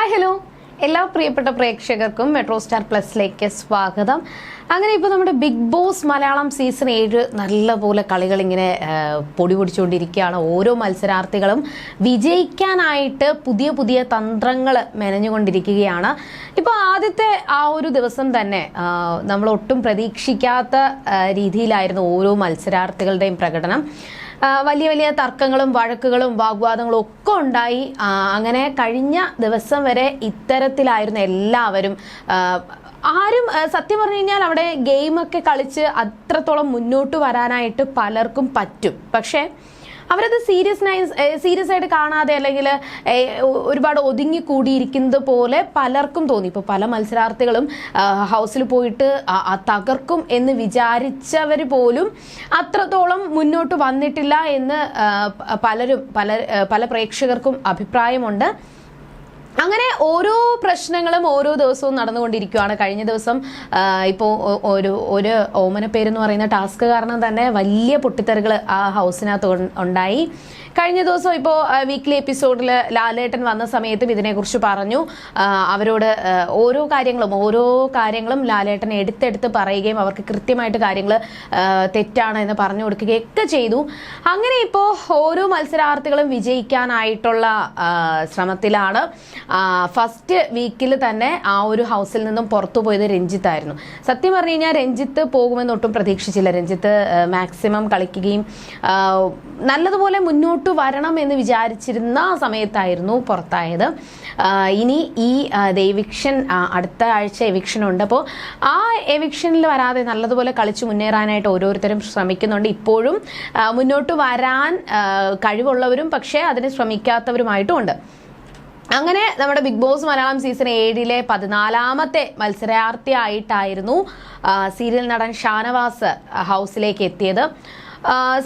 Hi hello എല്ലാ പ്രിയപ്പെട്ട പ്രേക്ഷകർക്കും മെട്രോ സ്റ്റാർ പ്ലസിലേക്ക് സ്വാഗതം. അങ്ങനെ ഇപ്പോൾ നമ്മുടെ ബിഗ് ബോസ് മലയാളം സീസൺ ഏഴ് നല്ലപോലെ കളികൾ ഇങ്ങനെ പൊടി പൊടിച്ചുകൊണ്ടിരിക്കുകയാണ് ഓരോ മത്സരാർത്ഥികളും വിജയിക്കാനായിട്ട് പുതിയ പുതിയ തന്ത്രങ്ങൾ മെനഞ്ഞുകൊണ്ടിരിക്കുകയാണ്. ഇപ്പോൾ ആദ്യത്തെ ആ ഒരു ദിവസം തന്നെ നമ്മൾ ഒട്ടും പ്രതീക്ഷിക്കാത്ത രീതിയിലായിരുന്നു ഓരോ മത്സരാർത്ഥികളുടെയും പ്രകടനം. വലിയ വലിയ തർക്കങ്ങളും വഴക്കുകളും വാഗ്വാദങ്ങളും ഒക്കെ ഉണ്ടായി. അങ്ങനെ കഴിഞ്ഞ ദിവസം വരെ ഇത്തരത്തിലായിരുന്നു എല്ലാവരും. ആരും സത്യം പറഞ്ഞു കഴിഞ്ഞാൽ അവിടെ ഗെയിമൊക്കെ കളിച്ച് അത്രത്തോളം മുന്നോട്ട് വരാനായിട്ട് പലർക്കും പറ്റും. പക്ഷേ അവരത് സീരിയസ്നായി സീരിയസ് ആയിട്ട് കാണാതെ അല്ലെങ്കിൽ ഒരുപാട് ഒതുങ്ങി കൂടിയിരിക്കുന്നത് പോലെ പലർക്കും തോന്നി. ഇപ്പോൾ പല മത്സരാർത്ഥികളും ഹൗസിൽ പോയിട്ട് തകർക്കും എന്ന് വിചാരിച്ചവർ പോലും അത്രത്തോളം മുന്നോട്ട് വന്നിട്ടില്ല എന്ന് പലരും പല പല പ്രേക്ഷകർക്കും അഭിപ്രായമുണ്ട്. അങ്ങനെ ഓരോ പ്രശ്നങ്ങളും ഓരോ ദിവസവും നടന്നുകൊണ്ടിരിക്കുകയാണ് കഴിഞ്ഞ ദിവസം ഇപ്പോൾ ഒരു ഒരു ഓമന പേരെന്ന് പറയുന്ന ടാസ്ക് കാരണം തന്നെ വലിയ പൊട്ടിത്തെറികൾ ആ ഹൗസിനകത്ത് ഉണ്ടായി. കഴിഞ്ഞ ദിവസം ഇപ്പോൾ വീക്ക്ലി എപ്പിസോഡിൽ ലാലേട്ടൻ വന്ന സമയത്തും ഇതിനെക്കുറിച്ച് പറഞ്ഞു. അവരോട് ഓരോ കാര്യങ്ങളും ഓരോ കാര്യങ്ങളും ലാലേട്ടൻ എടുത്തെടുത്ത് പറയുകയും അവർക്ക് കൃത്യമായിട്ട് കാര്യങ്ങൾ തെറ്റാണ് എന്ന് പറഞ്ഞു കൊടുക്കുകയും ഒക്കെ ചെയ്തു. അങ്ങനെ ഇപ്പോൾ ഓരോ മത്സരാർത്ഥികളും വിജയിക്കാനായിട്ടുള്ള ശ്രമത്തിലാണ്. ഫസ്റ്റ് വീക്കിൽ തന്നെ ആ ഒരു ഹൗസിൽ നിന്നും പുറത്തു പോയത് രഞ്ജിത്തായിരുന്നു സത്യം പറഞ്ഞു കഴിഞ്ഞാൽ രഞ്ജിത്ത് പോകുമെന്ന് ഒട്ടും പ്രതീക്ഷിച്ചില്ല. രഞ്ജിത്ത് മാക്സിമം കളിക്കുകയും നല്ലതുപോലെ മുന്നോട്ട് വരണം എന്ന് വിചാരിച്ചിരുന്ന സമയത്തായിരുന്നു പുറത്തായത്. ഇനി ഈ എവിക്ഷൻ അടുത്ത ആഴ്ച എവിക്ഷൻ ഉണ്ട്. അപ്പോൾ ആ എവിക്ഷനിൽ വരാതെ നല്ലതുപോലെ കളിച്ച് മുന്നേറാനായിട്ട് ഓരോരുത്തരും ശ്രമിക്കുന്നുണ്ട്. ഇപ്പോഴും മുന്നോട്ട് വരാൻ കഴിവുള്ളവരും പക്ഷേ അതിന് ശ്രമിക്കാത്തവരുമായിട്ടും ഉണ്ട്. അങ്ങനെ നമ്മുടെ ബിഗ് ബോസ് മലയാളം സീസൺ ഏഴിലെ പതിനാലാമത്തെ മത്സരാർത്ഥിയായിട്ടായിരുന്നു സീരിയൽ നടൻ ഷാനവാസ് ഹൗസിലേക്ക് എത്തിയത്.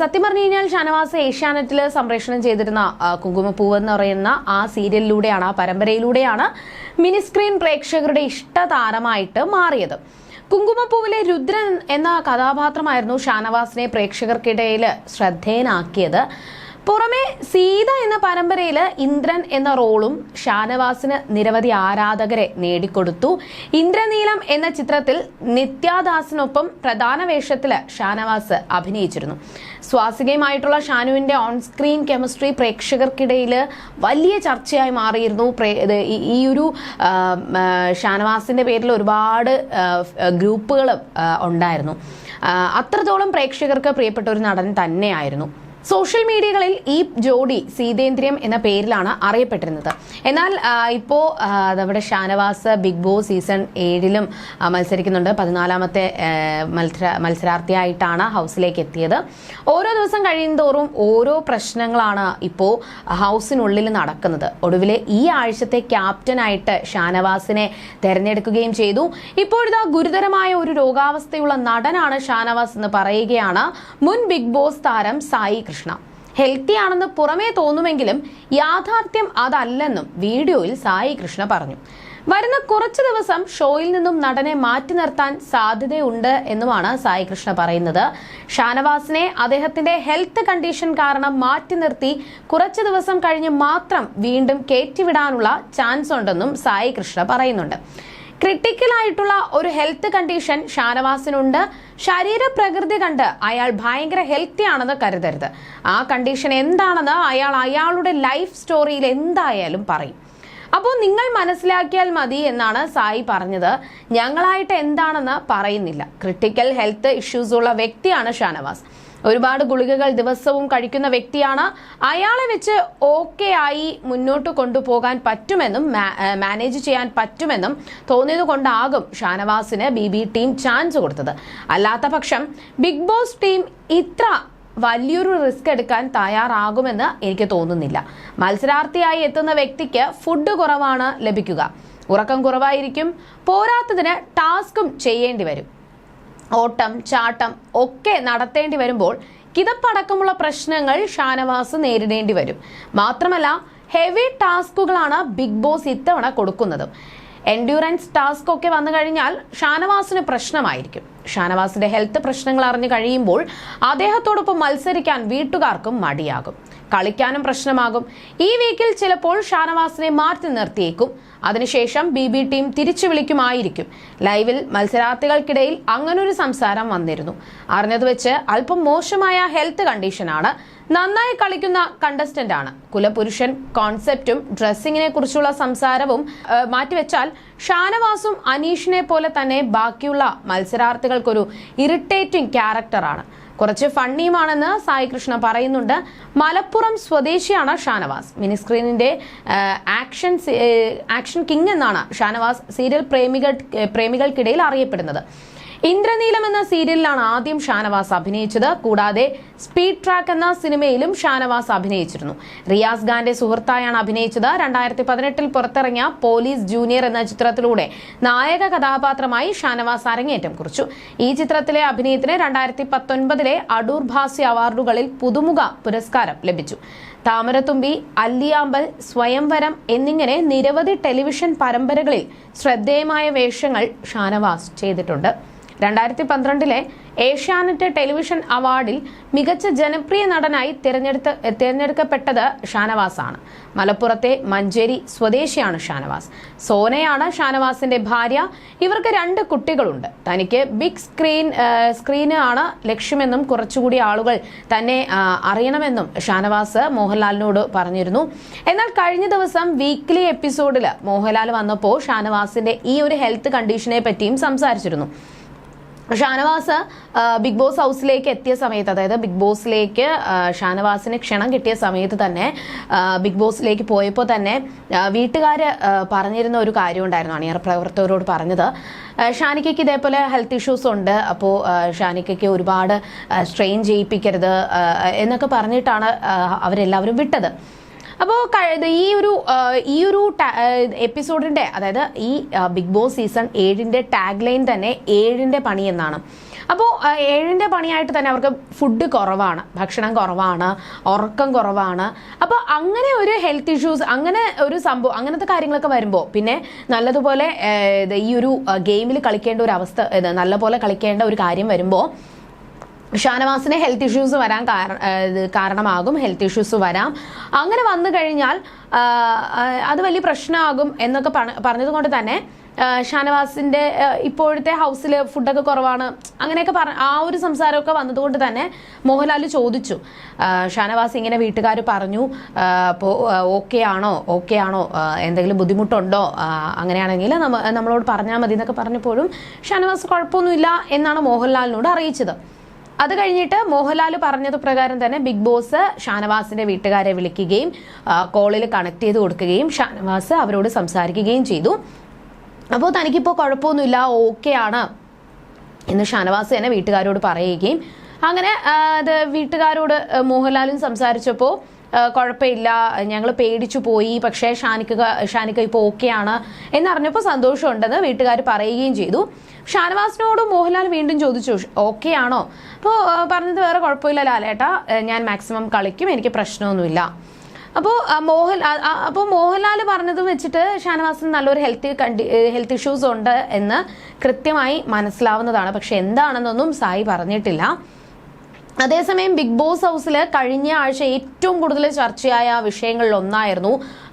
സത്യം പറഞ്ഞു കഴിഞ്ഞാൽ ഷാനവാസ് ഏഷ്യാനെറ്റിൽ സംപ്രേഷണം ചെയ്തിരുന്ന കുങ്കുമപ്പൂവ് എന്ന് പറയുന്ന ആ സീരിയലിലൂടെയാണ് ആ പരമ്പരയിലൂടെയാണ് മിനി സ്ക്രീൻ പ്രേക്ഷകരുടെ ഇഷ്ട താരമായിട്ട് മാറിയത്. കുങ്കുമപ്പൂവിലെ രുദ്രൻ എന്ന കഥാപാത്രമായിരുന്നു ഷാനവാസിനെ പ്രേക്ഷകർക്കിടയിൽ ശ്രദ്ധേയനാക്കിയത്. പുറമെ സീത എന്ന പരമ്പരയിൽ ഇന്ദ്രൻ എന്ന റോളും ഷാനവാസിന് നിരവധി ആരാധകരെ നേടിക്കൊടുത്തു. ഇന്ദ്രനീലം എന്ന ചിത്രത്തിൽ നിത്യാദാസിനൊപ്പം പ്രധാന വേഷത്തിൽ ഷാനവാസ് അഭിനയിച്ചിരുന്നു. സ്വാസികയുമായിട്ടുള്ള ഷാനുവിന്റെ ഓൺ സ്ക്രീൻ കെമിസ്ട്രി പ്രേക്ഷകർക്കിടയിൽ വലിയ ചർച്ചയായി മാറിയിരുന്നു. ഈ- ഒരു ഷാനവാസിന്റെ പേരിൽ ഒരുപാട് ഗ്രൂപ്പുകൾ ഉണ്ടായിരുന്നു. അത്രത്തോളം പ്രേക്ഷകർക്ക് പ്രിയപ്പെട്ട ഒരു നടൻ തന്നെയായിരുന്നു. സോഷ്യൽ മീഡിയകളിൽ ഈ ജോഡി സീതേന്ദ്രിയം എന്ന പേരിലാണ് അറിയപ്പെട്ടിരുന്നത്. എന്നാൽ ഇപ്പോൾ ഇപ്പോ നമ്മുടെ ഷാനവാസ് ബിഗ് ബോസ് സീസൺ ഏഴിലും മത്സരിക്കുന്നുണ്ട്. പതിനാലാമത്തെ മത്സര മത്സരാർത്ഥിയായിട്ടാണ് ഹൗസിലേക്ക് എത്തിയത്. ഓരോ ദിവസം കഴിയുന്തോറും ഓരോ പ്രശ്നങ്ങളാണ് ഇപ്പോൾ ഹൗസിനുള്ളിൽ നടക്കുന്നത്. ഒടുവിൽ ഈ ആഴ്ചത്തെ ക്യാപ്റ്റനായിട്ട് ഷാനവാസിനെ തെരഞ്ഞെടുക്കുകയും ചെയ്തു. ഇപ്പോഴിതാ ഗുരുതരമായ ഒരു രോഗാവസ്ഥയുള്ള നടനാണ് ഷാനവാസ് എന്ന് പറയുകയാണ് മുൻ ബിഗ് ബോസ് താരം സായി കൃഷ്ണ ഹെൽത്തി ആണെന്ന് പുറമേ തോന്നുമെങ്കിലും യാഥാർത്ഥ്യം അതല്ലെന്നും വീഡിയോയിൽ സായി കൃഷ്ണ പറഞ്ഞു. വരുന്ന കുറച്ച് ദിവസം ഷോയിൽ നിന്നും നടനെ മാറ്റി നിർത്താൻ സാധ്യതയുണ്ട് എന്നുമാണ് സായി കൃഷ്ണ പറയുന്നത്. ഷാനവാസിനെ അദ്ദേഹത്തിന്റെ ഹെൽത്ത് കണ്ടീഷൻ കാരണം മാറ്റി നിർത്തി കുറച്ച് ദിവസം കഴിഞ്ഞ് മാത്രം വീണ്ടും കയറ്റിവിടാനുള്ള ചാൻസ് ഉണ്ടെന്നും സായി കൃഷ്ണ പറയുന്നുണ്ട്. ക്രിട്ടിക്കൽ ആയിട്ടുള്ള ഒരു ഹെൽത്ത് കണ്ടീഷൻ ഷാനവാസിനുണ്ട്. ശരീരപ്രകൃതി കണ്ട് അയാൾ ഭയങ്കര ഹെൽത്തി ആണെന്ന് കരുതരുത്. ആ കണ്ടീഷൻ എന്താണെന്ന് അയാൾ അയാളുടെ ലൈഫ് സ്റ്റോറിയിൽ എന്തായാലും പറയും. അപ്പോൾ നിങ്ങൾ മനസ്സിലാക്കിയാൽ മതി എന്നാണ് സായി പറഞ്ഞത്. ഞങ്ങളായിട്ട് എന്താണെന്ന് പറയുന്നില്ല. ക്രിട്ടിക്കൽ ഹെൽത്ത് ഇഷ്യൂസ് ഉള്ള വ്യക്തിയാണ് ഷാനവാസ്. ഒരുപാട് ഗുളികകൾ ദിവസവും കഴിക്കുന്ന വ്യക്തിയാണ്. അയാളെ വെച്ച് ഓക്കെ ആയി മുന്നോട്ട് കൊണ്ടുപോകാൻ പറ്റുമെന്നും മാനേജ് ചെയ്യാൻ പറ്റുമെന്നും തോന്നിയത് കൊണ്ടാകും ഷാനവാസിന് ബി ബി ടീം ചാൻസ് കൊടുത്തത്. അല്ലാത്ത പക്ഷം ബിഗ് ബോസ് ടീം ഇത്ര വലിയൊരു റിസ്ക് എടുക്കാൻ തയ്യാറാകുമെന്ന് എനിക്ക് തോന്നുന്നില്ല. മത്സരാർത്ഥിയായി എത്തുന്ന വ്യക്തിക്ക് ഫുഡ് കുറവാണ് ലഭിക്കുക. ഉറക്കം കുറവായിരിക്കും. പോരാത്തതിന് ടാസ്കും ചെയ്യേണ്ടി വരും. ഓട്ടം ചാട്ടം ഒക്കെ നടത്തേണ്ടി വരുമ്പോൾ കിതപ്പടക്കമുള്ള പ്രശ്നങ്ങൾ ഷാനവാസ് നേരിടേണ്ടി വരും. മാത്രമല്ല ഹെവി ടാസ്കുകളാണ് ബിഗ് ബോസ് ഇത്തവണ കൊടുക്കുന്നത്. എൻഡ്യൂറൻസ് ടാസ്ക് ഒക്കെ വന്നു കഴിഞ്ഞാൽ ഷാനവാസിന് പ്രശ്നമായിരിക്കും. ഷാനവാസിന്റെ ഹെൽത്ത് പ്രശ്നങ്ങൾ അറിഞ്ഞു കഴിയുമ്പോൾ അദ്ദേഹത്തോടൊപ്പം മത്സരിക്കാൻ വീട്ടുകാർക്കും മടിയാകും. കളിക്കാനും പ്രശ്നമാകും. ഈ വീക്കിൽ ചിലപ്പോൾ ഷാനവാസിനെ മാറ്റി നിർത്തിയേക്കും. അതിനുശേഷം ബി ബി ടീം തിരിച്ചു വിളിക്കുമായിരിക്കും. ലൈവിൽ മത്സരാർത്ഥികൾക്കിടയിൽ അങ്ങനൊരു സംസാരം വന്നിരുന്നു. അറിഞ്ഞത് വെച്ച് അല്പം മോശമായ ഹെൽത്ത് കണ്ടീഷനാണ്. നന്നായി കളിക്കുന്ന കണ്ടസ്റ്റന്റ് ആണ് കുലപുരുഷൻ കോൺസെപ്റ്റും ഡ്രസ്സിങ്ങിനെ കുറിച്ചുള്ള സംസാരവും മാറ്റിവെച്ചാൽ ഷാനവാസും അനീഷിനെ പോലെ തന്നെ ബാക്കിയുള്ള മത്സരാർത്ഥികൾക്കൊരു ഇറിറ്റേറ്റിംഗ് ക്യാരക്ടറാണ്. കുറച്ച് ഫണ്ണിയുമാണെന്ന് സായി കൃഷ്ണ പറയുന്നുണ്ട്. മലപ്പുറം സ്വദേശിയാണ് ഷാനവാസ്. മിനി സ്ക്രീനിന്റെ ആക്ഷൻ ആക്ഷൻ കിങ് എന്നാണ് ഷാനവാസ് സീരിയൽ പ്രേമികൾ പ്രേമികൾക്കിടയിൽ അറിയപ്പെടുന്നത്. ഇന്ദ്രനീലം എന്ന സീരിയലിലാണ് ആദ്യം ഷാനവാസ് അഭിനയിച്ചത്. കൂടാതെ സ്പീഡ് ട്രാക്ക് എന്ന സിനിമയിലും ഷാനവാസ് അഭിനയിച്ചിരുന്നു. റിയാസ് ഖാന്റെ സുഹൃത്തായാണ് അഭിനയിച്ചത്. രണ്ടായിരത്തി പതിനെട്ടിൽ പുറത്തിറങ്ങിയ പോലീസ് ജൂനിയർ എന്ന ചിത്രത്തിലൂടെ നായക കഥാപാത്രമായി ഷാനവാസ് അരങ്ങേറ്റം കുറിച്ചു. ഈ ചിത്രത്തിലെ അഭിനയത്തിന് രണ്ടായിരത്തി പത്തൊൻപതിലെ അടൂർ ഭാസ്യ അവാർഡുകളിൽ പുതുമുഖ പുരസ്കാരം ലഭിച്ചു. താമരത്തുമ്പി അല്ലിയാമ്പൽ സ്വയംവരം എന്നിങ്ങനെ നിരവധി ടെലിവിഷൻ പരമ്പരകളിൽ ശ്രദ്ധേയമായ വേഷങ്ങൾ ഷാനവാസ് ചെയ്തിട്ടുണ്ട്. രണ്ടായിരത്തി പന്ത്രണ്ടിലെ ഏഷ്യാനെറ്റ് ടെലിവിഷൻ അവാർഡിൽ മികച്ച ജനപ്രിയ നടനായി തിരഞ്ഞെടുത്ത് തിരഞ്ഞെടുക്കപ്പെട്ടത് ഷാനവാസാണ്. മലപ്പുറത്തെ മഞ്ചേരി സ്വദേശിയാണ് ഷാനവാസ്. സോനയാണ് ഷാനവാസിന്റെ ഭാര്യ. ഇവർക്ക് രണ്ട് കുട്ടികളുണ്ട്. തനിക്ക് ബിഗ് സ്ക്രീൻ സ്ക്രീന് ആണ് ലക്ഷ്യമെന്നും കുറച്ചുകൂടി ആളുകൾ തന്നെ അറിയണമെന്നും ഷാനവാസ് മോഹൻലാലിനോട് പറഞ്ഞിരുന്നു. എന്നാൽ കഴിഞ്ഞ ദിവസം വീക്ക്ലി എപ്പിസോഡിൽ മോഹൻലാൽ വന്നപ്പോൾ ഷാനവാസിന്റെ ഈ ഒരു ഹെൽത്ത് കണ്ടീഷനെ പറ്റിയും സംസാരിച്ചിരുന്നു. ഷാനവാസ് ബിഗ് ബോസ് ഹൗസിലേക്ക് എത്തിയ സമയത്ത് അതായത് ബിഗ് ബോസിലേക്ക് ഷാനവാസിന് ക്ഷണം കിട്ടിയ സമയത്ത് തന്നെ ബിഗ് ബോസിലേക്ക് പോയപ്പോൾ തന്നെ വീട്ടുകാർ പറഞ്ഞിരുന്ന ഒരു കാര്യം ഉണ്ടായിരുന്നു. അണിയറ പ്രവർത്തകരോട് പറഞ്ഞത്. ഷാനിക്കയ്ക്ക് ഇതേപോലെ ഹെൽത്ത് ഇഷ്യൂസ് ഉണ്ട്. അപ്പോൾ ഷാനിക്കയ്ക്ക് ഒരുപാട് സ്ട്രെയിൻ ചെയ്യിപ്പിക്കരുത് എന്നൊക്കെ പറഞ്ഞിട്ടാണ് അവരെല്ലാവരും വിട്ടത്. അപ്പോൾ ഈ ഒരു ഈ ഒരു എപ്പിസോഡിന്റെ അതായത് ഈ ബിഗ് ബോസ് സീസൺ ഏഴിന്റെ ടാഗ് ലൈൻ തന്നെ ഏഴിന്റെ പണി എന്നാണ്. അപ്പോൾ ഏഴിന്റെ പണിയായിട്ട് തന്നെ അവർക്ക് ഫുഡ് കുറവാണ് ഭക്ഷണം കുറവാണ് ഉറക്കം കുറവാണ്. അപ്പോൾ അങ്ങനെ ഒരു ഹെൽത്ത് ഇഷ്യൂസ് അങ്ങനെ ഒരു സംഭവം അങ്ങനത്തെ കാര്യങ്ങളൊക്കെ വരുമ്പോൾ പിന്നെ നല്ലതുപോലെ ഈ ഒരു ഗെയിമിൽ കളിക്കേണ്ട ഒരു അവസ്ഥ നല്ലപോലെ കളിക്കേണ്ട ഒരു കാര്യം വരുമ്പോൾ ഷാനവാസിന് ഹെൽത്ത് ഇഷ്യൂസ് വരാൻ കാരണമാകും ഹെൽത്ത് ഇഷ്യൂസ് വരാം. അങ്ങനെ വന്നു കഴിഞ്ഞാൽ അത് വലിയ പ്രശ്നമാകും എന്നൊക്കെ പറഞ്ഞത് പറഞ്ഞതുകൊണ്ട് തന്നെ ഷാനവാസിന്റെ ഇപ്പോഴത്തെ ഹൗസിൽ ഫുഡൊക്കെ കുറവാണ് അങ്ങനെയൊക്കെ പറ ആ ഒരു സംസാരമൊക്കെ വന്നതുകൊണ്ട് തന്നെ മോഹൻലാൽ ചോദിച്ചു. ഷാനവാസ് ഇങ്ങനെ വീട്ടുകാർ പറഞ്ഞു അപ്പോൾ ഓക്കെ ആണോ ഓക്കെ ആണോ എന്തെങ്കിലും ബുദ്ധിമുട്ടുണ്ടോ അങ്ങനെയാണെങ്കിൽ നമ്മളോട് പറഞ്ഞാൽ മതി എന്നൊക്കെ പറഞ്ഞപ്പോഴും ഷാനവാസ് കുഴപ്പമൊന്നുമില്ല എന്നാണ് മോഹൻലാലിനോട് അറിയിച്ചത്. അത് കഴിഞ്ഞിട്ട് മോഹൻലാൽ പറഞ്ഞത് പ്രകാരം തന്നെ ബിഗ് ബോസ് ഷാനവാസിന്റെ വീട്ടുകാരെ വിളിക്കുകയും കോളിൽ കണക്ട് ചെയ്ത് കൊടുക്കുകയും ഷാനവാസ് അവരോട് സംസാരിക്കുകയും ചെയ്തു. അപ്പോൾ തനിക്കിപ്പോൾ കുഴപ്പമൊന്നുമില്ല ഓക്കെ ആണ് എന്ന് ഷാനവാസ് തന്നെ വീട്ടുകാരോട് പറയുകയും അങ്ങനെ അത് വീട്ടുകാരോട് മോഹൻലാലും സംസാരിച്ചപ്പോൾ കുഴപ്പമില്ല. ഞങ്ങൾ പേടിച്ചു പോയി. പക്ഷേ ഷാനിക്ക ഷാനിക്ക ഇപ്പോൾ ഓക്കെയാണ് എന്നറിഞ്ഞപ്പോൾ സന്തോഷമുണ്ടെന്ന് വീട്ടുകാർ പറയുകയും ചെയ്തു. ഷാനവാസിനോട് മോഹൻലാൽ വീണ്ടും ചോദിച്ചു ഓക്കെ ആണോ അപ്പോൾ പറഞ്ഞത് വേറെ കുഴപ്പമില്ല ലാലേട്ടാ. ഞാൻ മാക്സിമം കളിക്കും എനിക്ക് പ്രശ്നമൊന്നുമില്ല. അപ്പോൾ മോഹൻ അപ്പോൾ മോഹൻലാൽ പറഞ്ഞത് വെച്ചിട്ട് ഷാനവാസിന് നല്ലൊരു ഹെൽത്ത് കണ്ടി ഹെൽത്ത് ഇഷ്യൂസ് ഉണ്ട് എന്ന് കൃത്യമായി മനസ്സിലാവുന്നതാണ്. പക്ഷെ എന്താണെന്നൊന്നും സായി പറഞ്ഞിട്ടില്ല. അതേസമയം ബിഗ് ബോസ് ഹൗസിൽ കഴിഞ്ഞ ആഴ്ച ഏറ്റവും കൂടുതൽ ചർച്ചയായ വിഷയങ്ങളിൽ ഒന്നായിരുന്നു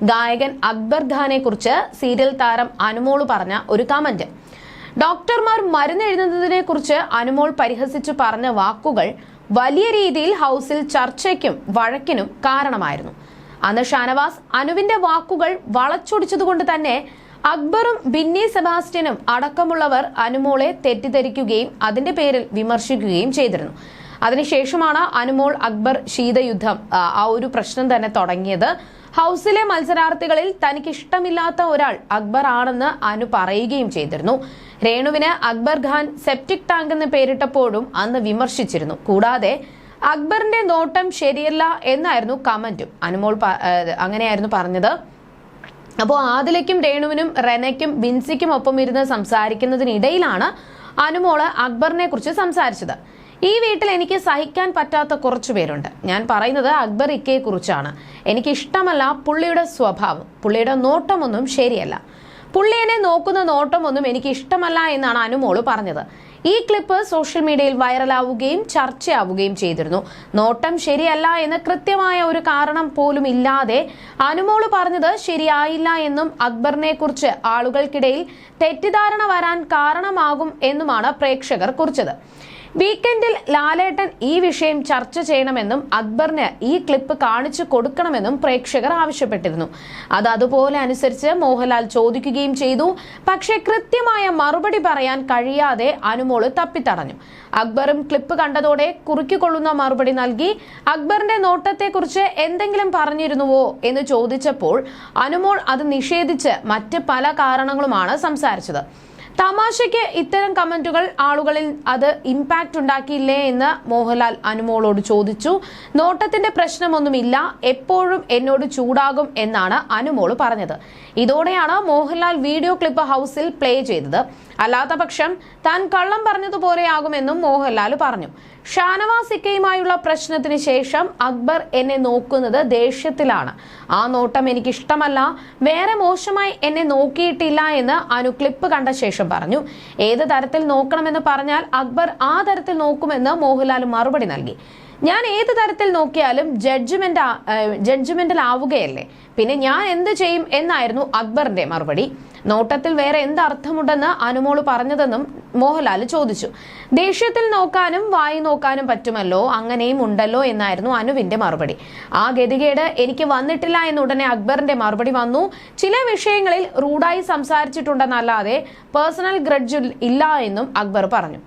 ഗായകൻ അക്ബർ ഖാനെ കുറിച്ച് സീരിയൽ താരം അനുമോൾ പറഞ്ഞ ഒരു കമന്റ്. ഡോക്ടർമാർ മരുന്ന് എഴുതുന്നതിനെ കുറിച്ച് അനുമോൾ പരിഹസിച്ചു പറഞ്ഞ വാക്കുകൾ വലിയ രീതിയിൽ ഹൗസിൽ ചർച്ചയ്ക്കും വഴക്കിനും കാരണമായിരുന്നു. അന്ന് ഷാനവാസ് അനുവിന്റെ വാക്കുകൾ വളച്ചൊടിച്ചതുകൊണ്ട് തന്നെ അക്ബറും ബിന്നി സെബാസ്റ്റ്യനും അടക്കമുള്ളവർ അനുമോളെ തെറ്റിദ്ധരിക്കുകയും അതിന്റെ പേരിൽ വിമർശിക്കുകയും ചെയ്തിരുന്നു. അതിനുശേഷമാണ് അനുമോൾ അക്ബർ ശീതയുദ്ധം ആ, ഒരു പ്രശ്നം തന്നെ തുടങ്ങിയത്. ഹൗസിലെ മത്സരാർത്ഥികളിൽ തനിക്ക് ഇഷ്ടമില്ലാത്ത ഒരാൾ അക്ബർ ആണെന്ന് അനു പറയുകയും ചെയ്തിരുന്നു. രേണുവിന് അക്ബർ ഖാൻ സെപ്റ്റിക് ടാങ്ക് എന്ന് പേരിട്ടപ്പോഴും അന്ന് വിമർശിച്ചിരുന്നു. കൂടാതെ അക്ബറിന്റെ നോട്ടം ശരിയല്ല എന്നായിരുന്നു കമന്റും. അനുമോൾ അങ്ങനെയായിരുന്നു പറഞ്ഞത്. അപ്പോൾ ആദിലയ്ക്കും രേണുവിനും റെനയ്ക്കും ബിൻസിക്കും ഒപ്പം ഇരുന്ന് സംസാരിക്കുന്നതിനിടയിലാണ് അനുമോൾ അക്ബറിനെ കുറിച്ച് സംസാരിച്ചത്. ഈ വീട്ടിൽ എനിക്ക് സഹിക്കാൻ പറ്റാത്ത കുറച്ചു പേരുണ്ട്. ഞാൻ പറയുന്നത് അക്ബർ ഇക്കയെ കുറിച്ചാണ് എനിക്ക് ഇഷ്ടമല്ല പുള്ളിയുടെ സ്വഭാവം. പുള്ളിയുടെ നോട്ടമൊന്നും ശരിയല്ല. പുള്ളി എന്നെ നോക്കുന്ന നോട്ടമൊന്നും എനിക്ക് ഇഷ്ടമല്ല എന്നാണ് അനുമോൾ പറഞ്ഞത്. ഈ ക്ലിപ്പ് സോഷ്യൽ മീഡിയയിൽ വൈറലാവുകയും ചർച്ചയാവുകയും ചെയ്തിരുന്നു. നോട്ടം ശരിയല്ല എന്ന് കൃത്യമായ ഒരു കാരണം പോലും ഇല്ലാതെ അനുമോൾ പറഞ്ഞത് ശരിയായില്ല എന്നും അക്ബറിനെ കുറിച്ച് ആളുകൾക്കിടയിൽ തെറ്റിദ്ധാരണ വരാൻ കാരണമാകും എന്നുമാണ് പ്രേക്ഷകർ കുറിച്ചത്. വീക്കെൻഡിൽ ലാലേട്ടൻ ഈ വിഷയം ചർച്ച ചെയ്യണമെന്നും അക്ബറിന് ഈ ക്ലിപ്പ് കാണിച്ചു കൊടുക്കണമെന്നും പ്രേക്ഷകർ ആവശ്യപ്പെട്ടിരുന്നു. അത് അതുപോലെ അനുസരിച്ച് മോഹൻലാൽ ചോദിക്കുകയും ചെയ്തു. പക്ഷേ കൃത്യമായ മറുപടി പറയാൻ കഴിയാതെ അനുമോൾ തപ്പിത്തടഞ്ഞു. അക്ബറും ക്ലിപ്പ് കണ്ടതോടെ കുറുക്കിക്കൊള്ളുന്ന മറുപടി നൽകി. അക്ബറിന്റെ നോട്ടത്തെക്കുറിച്ച് എന്തെങ്കിലും പറഞ്ഞിരുന്നുവോ എന്ന് ചോദിച്ചപ്പോൾ അനുമോൾ അത് നിഷേധിച്ച് മറ്റ് പല കാരണങ്ങളുമാണ് സംസാരിച്ചത്. തമാശയ്ക്ക് ഇത്തരം കമന്റുകൾ ആളുകളിൽ അത് ഇമ്പാക്റ്റ് ഉണ്ടാക്കിയില്ലേ എന്ന് മോഹൻലാൽ അനുമോളോട് ചോദിച്ചു. നോട്ടത്തിന്റെ പ്രശ്നമൊന്നുമില്ല എപ്പോഴും എന്നോട് ചൂടാകും എന്നാണ് അനുമോൾ പറഞ്ഞത്. ഇതോടെയാണ് മോഹൻലാൽ വീഡിയോ ക്ലിപ്പ് ഹൗസിൽ പ്ലേ ചെയ്തത്. അല്ലാത്ത പക്ഷം താൻ കള്ളം പറഞ്ഞതുപോലെയാകുമെന്നും മോഹൻലാൽ പറഞ്ഞു. ഷാനവാസ് ഇക്കയുമായുള്ള പ്രശ്നത്തിന് ശേഷം അക്ബർ എന്നെ നോക്കുന്നത് ദേഷ്യത്തിലാണ്. ആ നോട്ടം എനിക്കിഷ്ടമല്ല. വേറെ മോശമായി എന്നെ നോക്കിയിട്ടില്ല എന്ന് അനു ക്ലിപ്പ് കണ്ട ശേഷം പറഞ്ഞു. ഏത് തരത്തിൽ നോക്കണമെന്ന് പറഞ്ഞാൽ അക്ബർ ആ തരത്തിൽ നോക്കുമെന്ന് മോഹൻലാൽ മറുപടി നൽകി. ഞാൻ ഏത് തരത്തിൽ നോക്കിയാലും ജഡ്ജ്മെന്റ് ജഡ്ജ്മെന്റൽ ആവുകയല്ലേ. പിന്നെ ഞാൻ എന്ത് ചെയ്യും എന്നായിരുന്നു അക്ബറിന്റെ മറുപടി. നോട്ടത്തിൽ വേറെ എന്ത് അർത്ഥമുണ്ടെന്ന് അനുമോൾ പറഞ്ഞതെന്നും മോഹൻലാൽ ചോദിച്ചു. ദേഷ്യത്തിൽ നോക്കാനും വായി നോക്കാനും പറ്റുമല്ലോ അങ്ങനെയും ഉണ്ടല്ലോ എന്നായിരുന്നു അനുവിന്റെ മറുപടി. ആ ഗതികേട് എനിക്ക് വന്നിട്ടില്ല എന്നുടനെ അക്ബറിന്റെ മറുപടി വന്നു. ചില വിഷയങ്ങളിൽ റൂഡായി സംസാരിച്ചിട്ടുണ്ടെന്നല്ലാതെ പേഴ്സണൽ ഗ്രഡ്ജ് ഇല്ല എന്നും അക്ബർ പറഞ്ഞു.